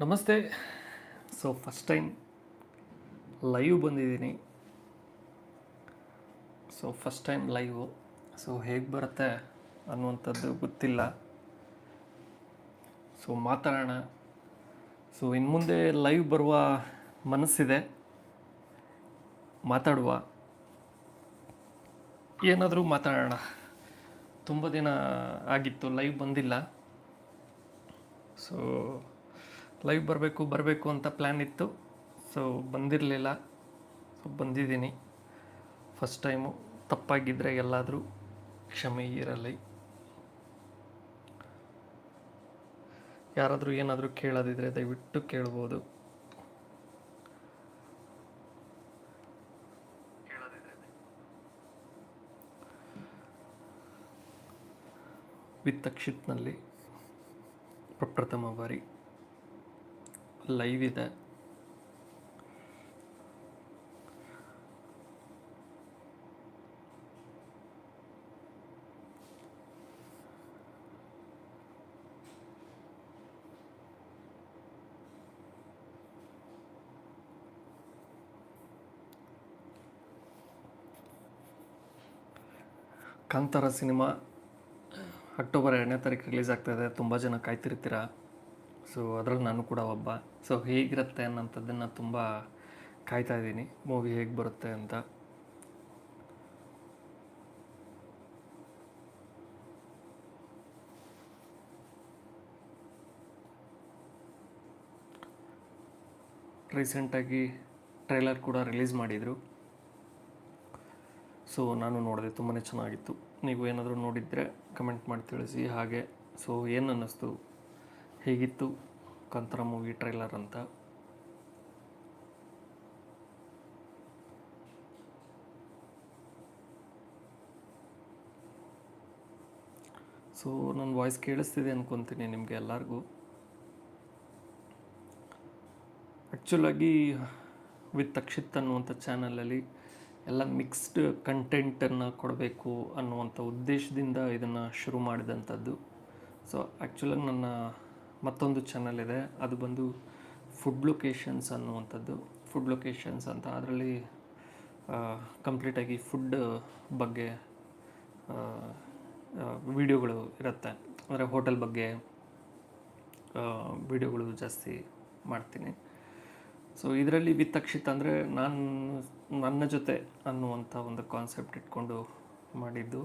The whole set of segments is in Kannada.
ನಮಸ್ತೆ. ಸೊ ಫಸ್ಟ್ ಟೈಮ್ ಲೈವ್ ಬಂದಿದ್ದೀನಿ. So first time live so ಹೇಗೆ ಬರುತ್ತೆ ಅನ್ನುವಂಥದ್ದು ಗೊತ್ತಿಲ್ಲ. ಸೊ ಮಾತಾಡೋಣ. ಸೊ ಇನ್ನು ಮುಂದೆ ಲೈವ್ ಬರುವ ಮನಸ್ಸಿದೆ. ಮಾತಾಡುವ. ಏನಾದರೂ ಮಾತಾಡೋಣ. ತುಂಬ ದಿನ ಆಗಿತ್ತು ಲೈವ್ ಬಂದಿಲ್ಲ. ಸೊ ಲೈವ್ ಬರಬೇಕು ಬರಬೇಕು ಅಂತ ಪ್ಲ್ಯಾನ್ ಇತ್ತು. ಸೊ ಬಂದಿರಲಿಲ್ಲ. ಸೊ ಬಂದಿದ್ದೀನಿ. ಫಸ್ಟ್ ಟೈಮು ತಪ್ಪಾಗಿದ್ದರೆ ಎಲ್ಲಾದರೂ ಕ್ಷಮೆ ಇರಲಿ. ಯಾರಾದರೂ ಏನಾದರೂ ಕೇಳೋದಿದ್ರೆ ದಯವಿಟ್ಟು ಕೇಳ್ಬೋದು. ವಿತ್ ಅಕ್ಷಿತ್ನಲ್ಲಿ ಪ್ರಪ್ರಥಮ ಬಾರಿ. ಲೈವ್ ಇದೆ. ಕಾಂತಾರ ಸಿನಿಮಾ ಅಕ್ಟೋಬರ್ ಎರಡನೇ ತಾರೀಕು ರಿಲೀಸ್ ಆಗ್ತಾಯಿದೆ ತುಂಬ ಜನ ಕಾಯ್ತಿರ್ತೀರ? ಸೊ ಅದ್ರಲ್ಲಿ ನಾನು ಕೂಡ ಒಬ್ಬ. ಸೊ ಹೇಗಿರುತ್ತೆ ಅನ್ನೋಂಥದ್ದನ್ನು ತುಂಬ ಕಾಯ್ತಾ ಇದ್ದೀನಿ. ಮೂವಿ ಹೇಗೆ ಬರುತ್ತೆ ಅಂತ. ರೀಸೆಂಟಾಗಿ ಟ್ರೈಲರ್ ಕೂಡ ರಿಲೀಸ್ ಮಾಡಿದರು. ಸೊ ನಾನು ನೋಡಿದೆ ತುಂಬಾ ಚೆನ್ನಾಗಿತ್ತು. ನೀವು ಏನಾದರೂ ನೋಡಿದರೆ ಕಮೆಂಟ್ ಮಾಡಿ ತಿಳಿಸಿ. ಹಾಗೆ ಸೊ ಏನು ಅನ್ನಿಸ್ತು? ಹೇಗಿತ್ತು ಕಂತರ ಮೂವಿ ಟ್ರೈಲರ್ ಅಂತ? ಸೊ ನನ್ನ ವಾಯ್ಸ್ ಕೇಳಿಸ್ತಿದೆ ಅನ್ಕೊತೀನಿ ನಿಮಗೆ ಎಲ್ಲರಿಗೂ. ಆ್ಯಕ್ಚುಲಾಗಿ ವಿತ್ ಅಕ್ಷಿತ್ ಅನ್ನುವಂಥ ಚಾನಲಲ್ಲಿ ಎಲ್ಲ ಮಿಕ್ಸ್ಡ್ ಕಂಟೆಂಟನ್ನು ಕೊಡಬೇಕು ಅನ್ನುವಂಥ ಉದ್ದೇಶದಿಂದ ಇದನ್ನು ಶುರು ಮಾಡಿದಂಥದ್ದು ಸೊ ಆ್ಯಕ್ಚುಲಾಗಿ ನನ್ನ ಮತ್ತೊಂದು ಚಾನಲ್ ಇದೆ. ಅದು ಬಂದು ಫುಡ್ ಲೊಕೇಶನ್ಸ್ ಅನ್ನುವಂಥದ್ದು. ಫುಡ್ ಲೊಕೇಶನ್ಸ್ ಅಂತ. ಅದರಲ್ಲಿ ಕಂಪ್ಲೀಟಾಗಿ ಫುಡ್ ಬಗ್ಗೆ ವಿಡಿಯೋಗಳು ಇರುತ್ತೆ. ಅಂದರೆ ಹೋಟೆಲ್ ಬಗ್ಗೆ ವಿಡಿಯೋಗಳು ಜಾಸ್ತಿ ಮಾಡ್ತೀನಿ. ಸೊ ಇದರಲ್ಲಿ ವಿತ್ ಅಕ್ಷಿತ್ ಅಂದರೆ ನಾನು, ನನ್ನ ಜೊತೆ ಅನ್ನುವಂಥ ಒಂದು ಕಾನ್ಸೆಪ್ಟ್ ಇಟ್ಕೊಂಡು ಮಾಡಿದ್ದು.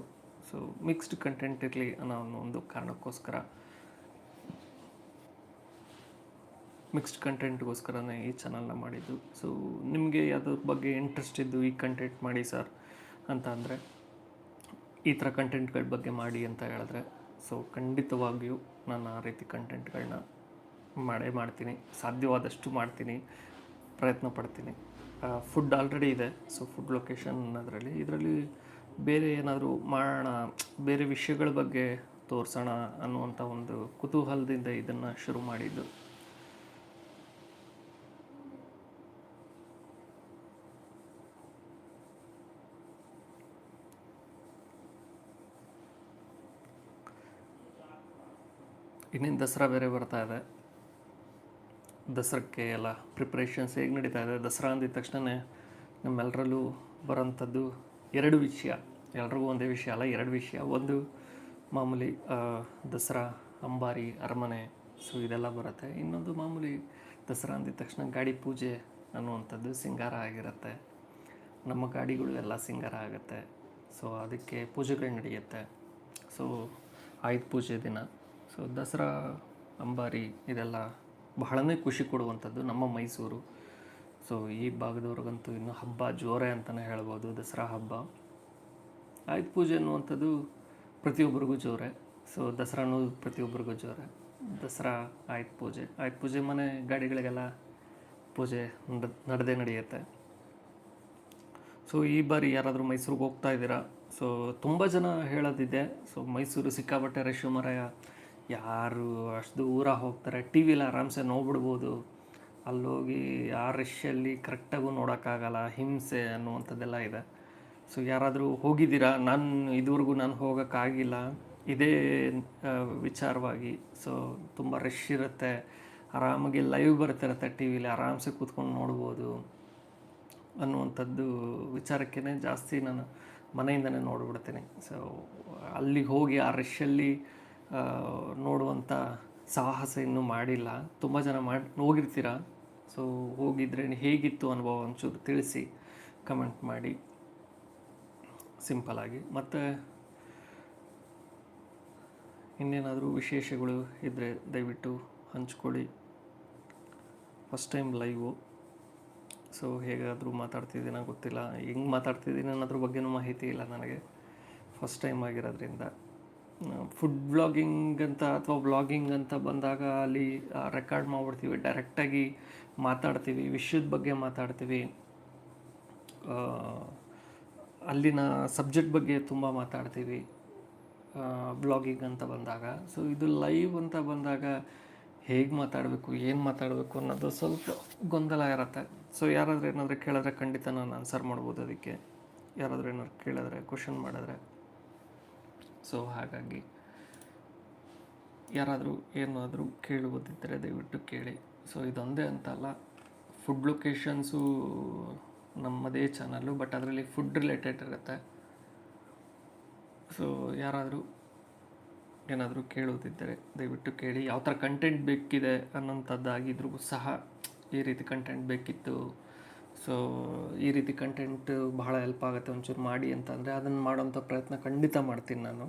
ಸೊ ಮಿಕ್ಸ್ಡ್ ಕಂಟೆಂಟ್ ಇರಲಿ ಅನ್ನೋ ಒಂದು ಕಾರಣಕ್ಕೋಸ್ಕರ. ಮಿಕ್ಸ್ಡ್ ಕಂಟೆಂಟ್ಗೋಸ್ಕರನೇ ಈ ಚಾನಲ್ನ ಮಾಡಿದ್ದು. ಸೊ ನಿಮಗೆ ಯಾವುದ್ರ ಬಗ್ಗೆ ಇಂಟ್ರೆಸ್ಟ್ ಇದ್ದು ಈ ಕಂಟೆಂಟ್ ಮಾಡಿ ಸರ್ ಅಂತ ಅಂದರೆ, ಈ ಥರ ಕಂಟೆಂಟ್ಗಳ ಬಗ್ಗೆ ಮಾಡಿ ಅಂತ ಹೇಳಿದ್ರೆ ಸೊ ಖಂಡಿತವಾಗಿಯೂ ನಾನು ಆ ರೀತಿ ಕಂಟೆಂಟ್ಗಳನ್ನ ಮಾಡೇ ಮಾಡ್ತೀನಿ. ಸಾಧ್ಯವಾದಷ್ಟು ಮಾಡ್ತೀನಿ. ಪ್ರಯತ್ನ ಪಡ್ತೀನಿ. ಫುಡ್ ಆಲ್ರೆಡಿ ಇದೆ. ಸೊ ಫುಡ್ ಲೊಕೇಶನ್ ಅದರಲ್ಲಿ. ಇದರಲ್ಲಿ ಬೇರೆ ಏನಾದರೂ ಮಾಡೋಣ, ಬೇರೆ ವಿಷಯಗಳ ಬಗ್ಗೆ ತೋರಿಸೋಣ ಅನ್ನುವಂಥ ಒಂದು ಕುತೂಹಲದಿಂದ ಇದನ್ನು ಶುರು ಮಾಡಿದ್ದು. ಇನ್ನೇನು ದಸರಾ ಬೇರೆ ಬರ್ತಾ ಇದೆ. ದಸರಕ್ಕೆ ಎಲ್ಲ ಪ್ರಿಪ್ರೇಷನ್ಸ್ ಹೇಗೆ ನಡೀತಾ ಇದೆ? ದಸರಾ ಅಂದಿದ ತಕ್ಷಣ ನಮ್ಮೆಲ್ಲರಲ್ಲೂ ಬರೋಂಥದ್ದು ಎರಡು ವಿಷಯ. ಎಲ್ರಿಗೂ ಒಂದೇ ವಿಷಯ ಅಲ್ಲ, ಎರಡು ವಿಷಯ. ಒಂದು ಮಾಮೂಲಿ ದಸರಾ ಅಂಬಾರಿ, ಅರಮನೆ ಸೊ ಇದೆಲ್ಲ ಬರುತ್ತೆ. ಇನ್ನೊಂದು ಮಾಮೂಲಿ ದಸರಾ ಅಂದಿದ ತಕ್ಷಣ ಗಾಡಿ ಪೂಜೆ ಅನ್ನುವಂಥದ್ದು ಸಿಂಗಾರ ಆಗಿರುತ್ತೆ. ನಮ್ಮ ಗಾಡಿಗಳು ಎಲ್ಲ ಸಿಂಗಾರ ಆಗುತ್ತೆ. ಸೊ ಅದಕ್ಕೆ ಪೂಜೆಗಳು ನಡೆಯುತ್ತೆ. ಸೊ ಆಯುಧ ಪೂಜೆ ದಿನ. ಸೊ ದಸರಾ, ಅಂಬಾರಿ ಇದೆಲ್ಲ ಬಹಳನೇ ಖುಷಿ ಕೊಡುವಂಥದ್ದು ನಮ್ಮ ಮೈಸೂರು. ಸೊ ಈ ಭಾಗದವ್ರಿಗಂತೂ ಇನ್ನು ಹಬ್ಬ ಜೋರೆ ಅಂತಲೇ ಹೇಳ್ಬೋದು, ದಸರಾ ಹಬ್ಬ. ಆಯುಧ ಪೂಜೆ ಅನ್ನುವಂಥದ್ದು ಪ್ರತಿಯೊಬ್ಬರಿಗೂ ಜೋರೆ. ಸೊ ದಸರಾನೂ ಪ್ರತಿಯೊಬ್ಬರಿಗೂ ಜೋರೆ. ದಸರಾ, ಆಯುಧ ಪೂಜೆ. ಆಯುಧ ಪೂಜೆ ಮನೆ ಗಾಡಿಗಳಿಗೆಲ್ಲ ಪೂಜೆ ನಡೆದೆ ನಡೆಯುತ್ತೆ. ಸೊ ಈ ಬಾರಿ ಯಾರಾದರೂ ಮೈಸೂರಿಗೆ ಹೋಗ್ತಾ ಇದ್ದೀರಾ? ಸೊ ತುಂಬ ಜನ ಹೇಳೋದಿದೆ. ಸೊ ಮೈಸೂರು ಸಿಕ್ಕಾಪಟ್ಟೆ ರೇಷ್ಮರಾಯ ಮರಾಯ ಯಾರು ಅಷ್ಟು ದೂರ ಹೋಗ್ತಾರೆ. ಟಿ ವಿಲಿ ಆರಾಮ್ಸೆ ನೋಡ್ಬಿಡ್ಬೋದು. ಅಲ್ಲೋಗಿ ಆ ರಶ್ಶಲ್ಲಿ ಕರೆಕ್ಟಾಗೂ ನೋಡೋಕ್ಕಾಗಲ್ಲ, ಹಿಂಸೆ ಅನ್ನುವಂಥದ್ದೆಲ್ಲ ಇದೆ. ಸೊ ಯಾರಾದರೂ ಹೋಗಿದ್ದೀರಾ? ನಾನು ಇದುವರೆಗೂ ನಾನು ಹೋಗೋಕ್ಕಾಗಿಲ್ಲ. ಇದೇ ವಿಚಾರವಾಗಿ. ಸೊ ತುಂಬ ರಶ್ ಇರುತ್ತೆ. ಆರಾಮಾಗಿ ಲೈವ್ ಬರ್ತಿರುತ್ತೆ ಟಿ ವಿಲಿ ಆರಾಮ್ಸೆ ಕೂತ್ಕೊಂಡು ನೋಡ್ಬೋದು ಅನ್ನುವಂಥದ್ದು ವಿಚಾರಕ್ಕೇ ಜಾಸ್ತಿ ನಾನು ಮನೆಯಿಂದನೇ ನೋಡಿಬಿಡ್ತೀನಿ. ಸೊ ಅಲ್ಲಿಗೆ ಹೋಗಿ ಆ ರಶ್ಶಲ್ಲಿ ನೋಡುವಂಥ ಸಾಹಸ ಇನ್ನೂ ಮಾಡಿಲ್ಲ. ತುಂಬ ಜನ ಮಾಡಿ, ಹೋಗಿರ್ತೀರ? ಸೊ ಹೋಗಿದ್ರೆ ಹೇಗಿತ್ತು ಅನುಭವ ಒಂಚೂರು ತಿಳಿಸಿ ಕಮೆಂಟ್ ಮಾಡಿ. ಸಿಂಪಲಾಗಿ ಮತ್ತು ಇನ್ನೇನಾದರೂ ವಿಶೇಷಗಳು ಇದ್ದರೆ ದಯವಿಟ್ಟು ಹಂಚ್ಕೊಳ್ಳಿ. ಫಸ್ಟ್ ಟೈಮ್ ಲೈವು ಸೊ ಹೇಗಾದರೂ ಮಾತಾಡ್ತಿದ್ದೀನೋ ಗೊತ್ತಿಲ್ಲ. ಹೆಂಗೆ ಮಾತಾಡ್ತಿದ್ದೀನಿ ಅನ್ನೋದ್ರ ಬಗ್ಗೆನೂ ಮಾಹಿತಿ ಇಲ್ಲ ನನಗೆ. ಫಸ್ಟ್ ಟೈಮ್ ಆಗಿರೋದ್ರಿಂದ. ಫುಡ್ ಬ್ಲಾಗಿಂಗ್ ಅಂತ ಅಥವಾ ಬ್ಲಾಗಿಂಗ್ ಅಂತ ಬಂದಾಗ ಅಲ್ಲಿ ರೆಕಾರ್ಡ್ ಮಾಡಿಬಿಡ್ತೀವಿ. ಡೈರೆಕ್ಟಾಗಿ ಮಾತಾಡ್ತೀವಿ. ವಿಷಯದ ಬಗ್ಗೆ ಮಾತಾಡ್ತೀವಿ. ಅಲ್ಲಿನ ಸಬ್ಜೆಕ್ಟ್ ಬಗ್ಗೆ ತುಂಬ ಮಾತಾಡ್ತೀವಿ. ಬ್ಲಾಗಿಂಗ್ ಅಂತ ಬಂದಾಗ. ಸೊ ಇದು ಲೈವ್ ಅಂತ ಬಂದಾಗ ಹೇಗೆ ಮಾತಾಡಬೇಕು, ಏನು ಮಾತಾಡಬೇಕು ಅನ್ನೋದು ಸ್ವಲ್ಪ ಗೊಂದಲ ಇರುತ್ತೆ. ಸೊ ಯಾರಾದರೂ ಏನಾದರೂ ಕೇಳಿದ್ರೆ ಖಂಡಿತ ನಾನು ಆನ್ಸರ್ ಮಾಡ್ಬೋದು ಅದಕ್ಕೆ. ಯಾರಾದರೂ ಏನಾದ್ರು ಕೇಳಿದ್ರೆ ಕ್ವಶನ್ ಮಾಡಿದ್ರೆ. ಸೊ ಹಾಗಾಗಿ ಯಾರಾದರೂ ಏನಾದರೂ ಕೇಳುವುದಿದ್ದರೆ ದಯವಿಟ್ಟು ಕೇಳಿ. ಸೊ ಇದೊಂದೇ ಅಂತಲ್ಲ ಫುಡ್ ಲೊಕೇಶನ್ಸು ನಮ್ಮದೇ ಚಾನಲ್ಲು ಬಟ್ ಅದರಲ್ಲಿ ಫುಡ್ ರಿಲೇಟೆಡ್ ಇರುತ್ತೆ. ಸೊ ಯಾರಾದರೂ ಏನಾದರೂ ಕೇಳುವುದಿದ್ದರೆ ದಯವಿಟ್ಟು ಕೇಳಿ. ಯಾವ ಥರ ಕಂಟೆಂಟ್ ಬೇಕಿದೆ ಅನ್ನೋಂಥದ್ದಾಗಿದ್ರೂ ಸಹ ಈ ರೀತಿ ಕಂಟೆಂಟ್ ಬೇಕಿತ್ತು ಸೊ ಈ ರೀತಿ ಕಂಟೆಂಟ್ ಬಹಳ ಹೆಲ್ಪ್ ಆಗುತ್ತೆ ಒಂಚೂರು ಮಾಡಿ ಅಂತಂದರೆ ಅದನ್ನು ಮಾಡೋಂಥ ಪ್ರಯತ್ನ ಖಂಡಿತ ಮಾಡ್ತೀನಿ ನಾನು.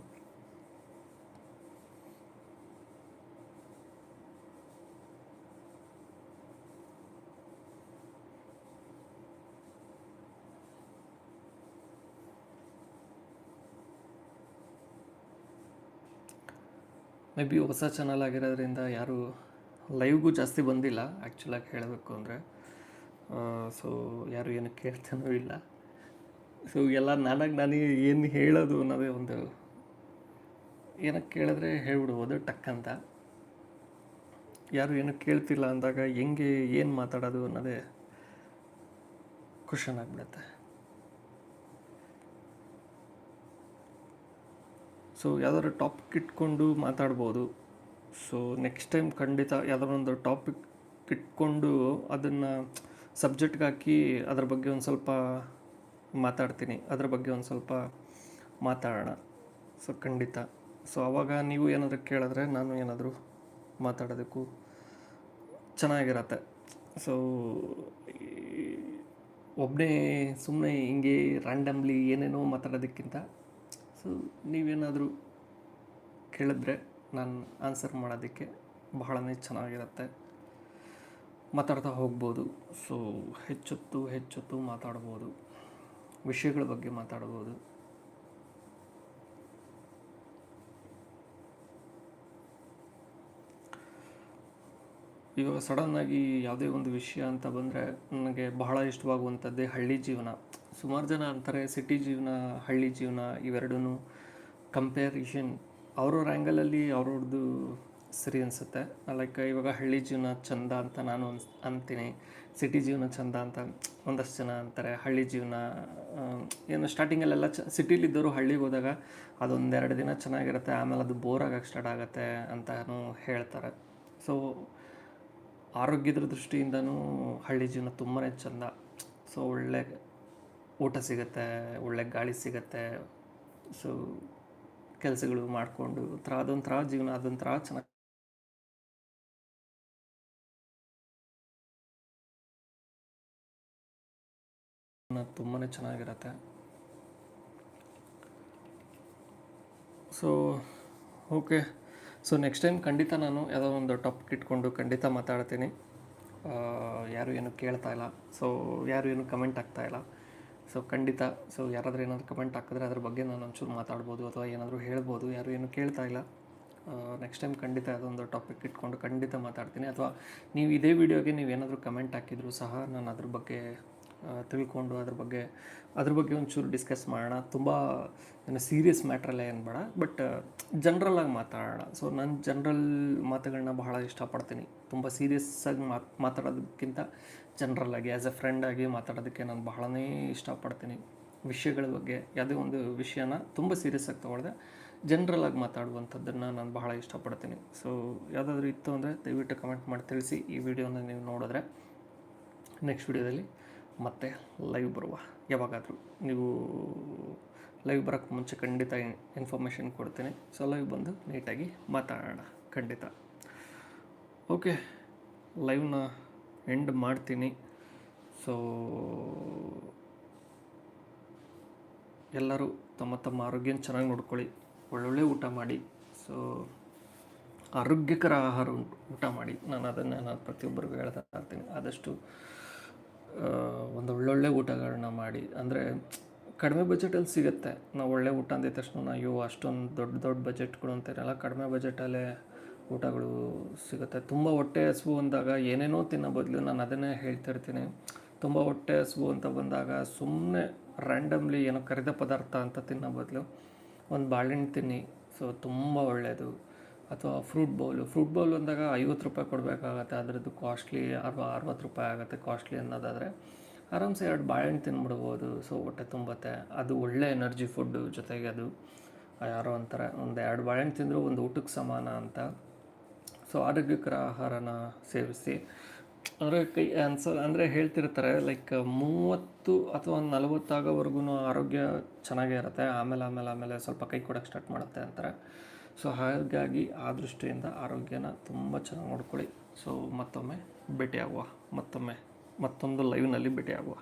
ಮೇ ಬಿ ಹೊಸ ಚಾನಲ್ ಆಗಿರೋದ್ರಿಂದ ಯಾರೂ ಲೈವ್ಗೂ ಜಾಸ್ತಿ ಬಂದಿಲ್ಲ ಆ್ಯಕ್ಚುಲಾಗಿ ಹೇಳಬೇಕು ಅಂದರೆ. ಸೊ ಯಾರು ಏನು ಕೇಳ್ತಾನೂ ಇಲ್ಲ. ಸೊ ಎಲ್ಲ ನನಗೆ ನನಗೆ ಏನು ಹೇಳೋದು ಅನ್ನೋದೇ ಒಂದು ಏನಕ್ಕೆ ಕೇಳಿದ್ರೆ ಹೇಳ್ಬಿಡ್ಬೋದು ಟಕ್ ಅಂತ. ಯಾರು ಏನು ಕೇಳ್ತಿಲ್ಲ ಅಂದಾಗ ಹೆಂಗೆ, ಏನು ಮಾತಾಡೋದು ಅನ್ನೋದೇ ಕ್ವಶನ್ ಆಗ್ಬಿಡುತ್ತೆ. ಸೊ ಯಾವ್ದಾದ್ರು ಟಾಪಿಕ್ ಇಟ್ಕೊಂಡು ಮಾತಾಡ್ಬೋದು. ಸೊ ನೆಕ್ಸ್ಟ್ ಟೈಮ್ ಖಂಡಿತ ಯಾವ್ದಾದ್ರು ಒಂದು ಟಾಪಿಕ್ ಇಟ್ಕೊಂಡು ಅದನ್ನು ಸಬ್ಜೆಕ್ಟ್ಗೆ ಹಾಕಿ ಅದ್ರ ಬಗ್ಗೆ ಒಂದು ಸ್ವಲ್ಪ ಮಾತಾಡ್ತೀನಿ. ಅದ್ರ ಬಗ್ಗೆ ಒಂದು ಸ್ವಲ್ಪ ಮಾತಾಡೋಣ. ಸೊ, ಖಂಡಿತ. ಸೊ, ಅವಾಗ ನೀವು ಏನಾದರೂ ಕೇಳಿದ್ರೆ ನಾನು ಏನಾದರೂ ಮಾತಾಡೋದಕ್ಕೂ ಚೆನ್ನಾಗಿರತ್ತೆ. ಸೊ ಒಬ್ಬನೇ ಸುಮ್ಮನೆ ಹಿಂಗೆ ರ್ಯಾಂಡಮ್ಲಿ ಏನೇನೋ ಮಾತಾಡೋದಕ್ಕಿಂತ, ಸೊ, ನೀವೇನಾದರೂ ಕೇಳಿದ್ರೆ ನಾನು ಆನ್ಸರ್ ಮಾಡೋದಕ್ಕೆ ಬಹಳನೇ ಚೆನ್ನಾಗಿರುತ್ತೆ. ಮಾತಾಡ್ತಾ ಹೋಗ್ಬೋದು. ಸೊ ಹೆಚ್ಚೊತ್ತು ಹೆಚ್ಚೊತ್ತು ಮಾತಾಡ್ಬೋದು. ವಿಷಯಗಳ ಬಗ್ಗೆ ಮಾತಾಡ್ಬೋದು. ಇವಾಗ ಸಡನ್ನಾಗಿ ಯಾವುದೇ ಒಂದು ವಿಷಯ ಅಂತ ಬಂದರೆ ನನಗೆ ಬಹಳ ಇಷ್ಟವಾಗುವಂಥದ್ದೇ ಹಳ್ಳಿ ಜೀವನ. ಸುಮಾರು ಜನ ಅಂತಾರೆ ಸಿಟಿ ಜೀವನ, ಹಳ್ಳಿ ಜೀವನ ಇವೆರಡೂ ಕಂಪ್ಯಾರಿಷನ್ ಅವ್ರವ್ರ ಆ್ಯಂಗಲಲ್ಲಿ ಅವ್ರವ್ರದ್ದು ಸರಿ ಅನಿಸುತ್ತೆ. ಲೈಕ್ ಇವಾಗ ಹಳ್ಳಿ ಜೀವನ ಚಂದ ಅಂತ ನಾನು ಅಂತೀನಿ. ಸಿಟಿ ಜೀವನ ಚಂದ ಅಂತ ಒಂದಷ್ಟು ಜನ ಅಂತಾರೆ. ಹಳ್ಳಿ ಜೀವನ ಏನು ಸ್ಟಾರ್ಟಿಂಗಲ್ಲೆಲ್ಲ ಚ ಸಿಟಿಲಿದ್ದವರು ಹಳ್ಳಿಗೆ ಹೋದಾಗ ಅದೊಂದೆರಡು ದಿನ ಚೆನ್ನಾಗಿರುತ್ತೆ. ಆಮೇಲೆ ಅದು ಬೋರ್ ಆಗೋಕ್ಕೆ ಸ್ಟಾರ್ಟ್ ಆಗುತ್ತೆ ಅಂತಲೂ ಹೇಳ್ತಾರೆ. ಸೊ ಆರೋಗ್ಯದ ದೃಷ್ಟಿಯಿಂದನೂ ಹಳ್ಳಿ ಜೀವನ ತುಂಬಾ ಚೆಂದ. ಸೊ ಒಳ್ಳೆ ಊಟ ಸಿಗುತ್ತೆ, ಒಳ್ಳೆ ಗಾಳಿ ಸಿಗುತ್ತೆ. ಸೊ ಕೆಲಸಗಳು ಮಾಡಿಕೊಂಡು ಒಂಥರ ಅದೊಂಥರ ಜೀವನ, ಅದೊಂಥರ ಚೆನ್ನಾಗಿ ತುಂಬಾ ಚೆನ್ನಾಗಿರುತ್ತೆ. So okay so next time ಖಂಡಿತ ನಾನು ಯಾವುದೋ ಒಂದು ಟಾಪಿಕ್ ಇಟ್ಕೊಂಡು ಖಂಡಿತ ಮಾತಾಡ್ತೀನಿ. ಯಾರು ಏನು ಕೇಳ್ತಾ ಇಲ್ಲ. ಸೊ ಯಾರು ಏನು ಕಮೆಂಟ್ ಆಗ್ತಾ ಇಲ್ಲ. ಸೊ ಖಂಡಿತ ಸೊ ಯಾರಾದರೂ ಏನಾದರೂ ಕಮೆಂಟ್ ಹಾಕಿದ್ರೆ ಅದ್ರ ಬಗ್ಗೆ ನಾನು ಒಂಚೂರು ಮಾತಾಡ್ಬೋದು ಅಥವಾ ಏನಾದರೂ ಹೇಳ್ಬೋದು. ಯಾರು ಏನು ಕೇಳ್ತಾ ಇಲ್ಲ. ನೆಕ್ಸ್ಟ್ ಟೈಮ್ ಖಂಡಿತ ಅದೊಂದು ಟಾಪಿಕ್ ಇಟ್ಕೊಂಡು ಖಂಡಿತ ಮಾತಾಡ್ತೀನಿ. ಅಥವಾ ನೀವು ಇದೇ ವಿಡಿಯೋಗೆ ನೀವು ಏನಾದರೂ ಕಮೆಂಟ್ ಹಾಕಿದರೂ ಸಹ ನಾನು ಅದ್ರ ಬಗ್ಗೆ ತಿಳ್ಕೊಂಡು ಅದ್ರ ಬಗ್ಗೆ ಅದ್ರ ಬಗ್ಗೆ ಒಂಚೂರು ಡಿಸ್ಕಸ್ ಮಾಡೋಣ. ತುಂಬ ಏನು ಸೀರಿಯಸ್ ಮ್ಯಾಟ್ರಲ್ಲೇ ಏನು ಬೇಡ. ಬಟ್ ಜನ್ರಲಾಗಿ ಮಾತಾಡೋಣ. ಸೊ ನಾನು ಜನ್ರಲ್ ಮಾತುಗಳನ್ನ ಬಹಳ ಇಷ್ಟಪಡ್ತೀನಿ. ತುಂಬ ಸೀರಿಯಸ್ಸಾಗಿ ಮಾತು ಮಾತಾಡೋದಕ್ಕಿಂತ ಜನ್ರಲ್ಲಾಗಿ ಆ್ಯಸ್ ಎ ಫ್ರೆಂಡಾಗಿ ಮಾತಾಡೋದಕ್ಕೆ ನಾನು ಬಹಳನೇ ಇಷ್ಟಪಡ್ತೀನಿ. ವಿಷಯಗಳ ಬಗ್ಗೆ, ಯಾವುದೇ ಒಂದು ವಿಷಯನ ತುಂಬ ಸೀರಿಯಸ್ ಆಗಿ ತೊಗೊಳ್ದೆ. ಜನರಲ್ ಆಗಿ ಮಾತಾಡುವಂಥದ್ದನ್ನು ನಾನು ಬಹಳ ಇಷ್ಟಪಡ್ತೀನಿ. ಸೊ ಯಾವುದಾದ್ರೂ ಇತ್ತು ಅಂದರೆ ದಯವಿಟ್ಟು ಕಮೆಂಟ್ ಮಾಡಿ ತಿಳಿಸಿ ಈ ವಿಡಿಯೋನ ನೀವು ನೋಡಿದ್ರೆ. ನೆಕ್ಸ್ಟ್ ವಿಡಿಯೋದಲ್ಲಿ ಮತ್ತೆ ಲೈವ್ ಬರುವ. ಯಾವಾಗಾದರೂ ನೀವು ಲೈವ್ ಬರೋಕ್ಕೆ ಮುಂಚೆ ಖಂಡಿತ ಇನ್ಫಾರ್ಮೇಷನ್ ಕೊಡ್ತೀನಿ. ಸೊ ಲೈವ್ ಬಂದು ನೀಟಾಗಿ ಮಾತಾಡೋಣ. ಖಂಡಿತ. ಓಕೆ ಲೈವ್ನ ಎಂಡ್ ಮಾಡ್ತೀನಿ. ಸೊ ಎಲ್ಲರೂ ತಮ್ಮ ತಮ್ಮ ಆರೋಗ್ಯನ ಚೆನ್ನಾಗಿ ನೋಡ್ಕೊಳ್ಳಿ. ಒಳ್ಳೊಳ್ಳೆ ಊಟ ಮಾಡಿ. ಸೊ ಆರೋಗ್ಯಕರ ಆಹಾರ ಊಟ ಮಾಡಿ. ನಾನು ಅದನ್ನು, ನಾನು ಪ್ರತಿಯೊಬ್ಬರಿಗೂ ಹೇಳ್ತಾ ಇರ್ತೀನಿ. ಆದಷ್ಟು ಒಂದು ಒಳ್ಳೊಳ್ಳೆ ಊಟಗಳನ್ನ ಮಾಡಿ. ಅಂದರೆ ಕಡಿಮೆ ಬಜೆಟಲ್ಲಿ ಸಿಗುತ್ತೆ. ನಾವು ಒಳ್ಳೆ ಊಟ ಅಂದಿದ ತಕ್ಷಣ ಅಯ್ಯೋ, ಅಷ್ಟೊಂದು ದೊಡ್ಡ ದೊಡ್ಡ ಬಜೆಟ್ಗಳು ಅಂತೀರಲ್ಲ ಕಡಿಮೆ ಬಜೆಟಲ್ಲೇ ಊಟಗಳು ಸಿಗುತ್ತೆ. ತುಂಬ ಹೊಟ್ಟೆ ಹಸಿವು ಅಂದಾಗ ಏನೇನೋ ತಿನ್ನೋ ಬದಲು ನಾನು ಅದನ್ನೇ ಹೇಳ್ತಿರ್ತೀನಿ ತುಂಬ ಹೊಟ್ಟೆ ಹಸಿವು ಅಂತ ಬಂದಾಗ ಸುಮ್ಮನೆ ರ್ಯಾಂಡಮ್ಲಿ ಏನೋ ಕರಿದ ಪದಾರ್ಥ ಅಂತ ತಿನ್ನೋ ಬದಲು ಒಂದು ಬಾಳೆಹಣ್ಣು ತಿನ್ನಿ. ಸೊ ತುಂಬ ಒಳ್ಳೆಯದು ಅಥವಾ ಫ್ರೂಟ್ ಬೌಲು ಫ್ರೂಟ್ ಬೌಲ್ ಅಂದಾಗ ಐವತ್ತು ರೂಪಾಯಿ ಕೊಡಬೇಕಾಗತ್ತೆ. ಅದರದ್ದು ಕಾಸ್ಟ್ಲಿ ಅಥವಾ ಅರವತ್ತು ರೂಪಾಯಿ ಆಗುತ್ತೆ ಕಾಸ್ಟ್ಲಿ ಅನ್ನೋದಾದರೆ ಆರಾಮ್ಸೆ ಎರಡು ಬಾಳೆಹಣ್ಣು ತಿನ್ಬಿಡ್ಬೋದು. ಸೊ ಹೊಟ್ಟೆ ತುಂಬತ್ತೆ. ಅದು ಒಳ್ಳೆ ಎನರ್ಜಿ ಫುಡ್ಡು ಜೊತೆಗೆ ಅದು ಯಾರೋ ಅಂತಾರೆ ಒಂದು ಎರಡು ಬಾಳೆಹಣ್ಣು ತಿಂದರೂ ಒಂದು ಊಟಕ್ಕೆ ಸಮಾನ ಅಂತ. ಸೊ ಆರೋಗ್ಯಕರ ಆಹಾರನ ಸೇವಿಸಿ. ಅಂದರೆ ಕೈ, ಅನ್ಸ, ಅಂದರೆ ಹೇಳ್ತಿರ್ತಾರೆ ಲೈಕ್ ಮೂವತ್ತು ಅಥವಾ ಒಂದು ನಲವತ್ತಾಗೋವರೆಗೂ ಆರೋಗ್ಯ ಚೆನ್ನಾಗೇ ಇರುತ್ತೆ. ಆಮೇಲೆ ಆಮೇಲೆ ಆಮೇಲೆ ಸ್ವಲ್ಪ ಕೈ ಕೊಡೋಕ್ಕೆ ಸ್ಟಾರ್ಟ್ ಮಾಡುತ್ತೆ ಅಂತಾರೆ. ಸೊ ಹಾಗಾಗಿ ಆ ದೃಷ್ಟಿಯಿಂದ ಆರೋಗ್ಯನ ತುಂಬ ಚೆನ್ನಾಗಿ ನೋಡ್ಕೊಳ್ಳಿ. ಸೊ ಮತ್ತೊಮ್ಮೆ ಭೇಟಿಯಾಗುವ, ಮತ್ತೊಮ್ಮೆ ಮತ್ತೊಂದು ಲೈವ್ನಲ್ಲಿ ಭೇಟಿಯಾಗುವ.